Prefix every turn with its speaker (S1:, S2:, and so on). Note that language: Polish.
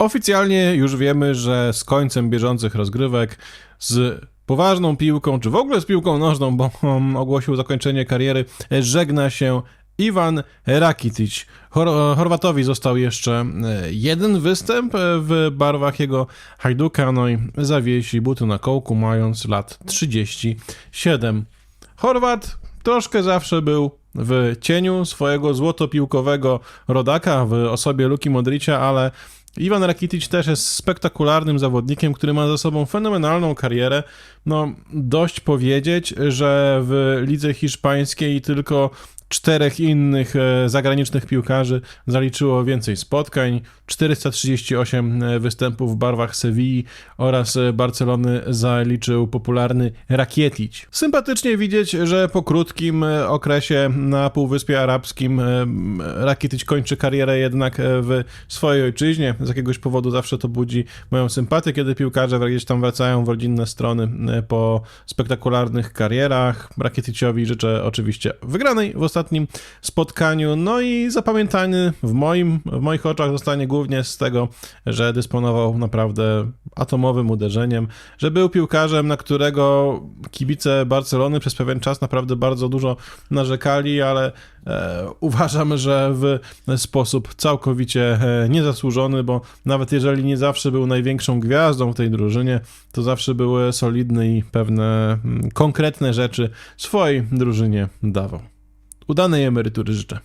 S1: Oficjalnie już wiemy, że z końcem bieżących rozgrywek z poważną piłką, czy w ogóle z piłką nożną, bo ogłosił zakończenie kariery, żegna się Iwan Rakitic. Chor- Chorwatowi został jeszcze e, jeden występ e, w barwach jego hajduka, no i zawiesi buty na kołku, mając lat 37. Chorwat troszkę zawsze był w cieniu swojego złotopiłkowego rodaka w osobie Luki Modricia, ale Iwan Rakitic też jest spektakularnym zawodnikiem, który ma za sobą fenomenalną karierę. No, dość powiedzieć, że w lidze hiszpańskiej tylko czterech innych e, zagranicznych piłkarzy zaliczyło więcej spotkań, 438 e, występów w barwach Sewilli oraz e, Barcelony zaliczył popularny Rakietic. Sympatycznie widzieć, że po krótkim okresie na Półwyspie Arabskim Rakietic kończy karierę jednak w swojej ojczyźnie. Z jakiegoś powodu zawsze to budzi moją sympatię, kiedy piłkarze gdzieś tam wracają w rodzinne strony e, po spektakularnych karierach. Rakieticiowi życzę oczywiście wygranej w ostatnim spotkaniu, no i zapamiętany w moim, w moich oczach zostanie głównie z tego, że dysponował naprawdę atomowym uderzeniem, że był piłkarzem, na którego kibice Barcelony przez pewien czas naprawdę bardzo dużo narzekali, ale uważam, że w sposób całkowicie e, niezasłużony, bo nawet jeżeli nie zawsze był największą gwiazdą w tej drużynie, to zawsze były solidny i pewne mm, konkretne rzeczy swojej drużynie dawał. Udanej emerytury życzę.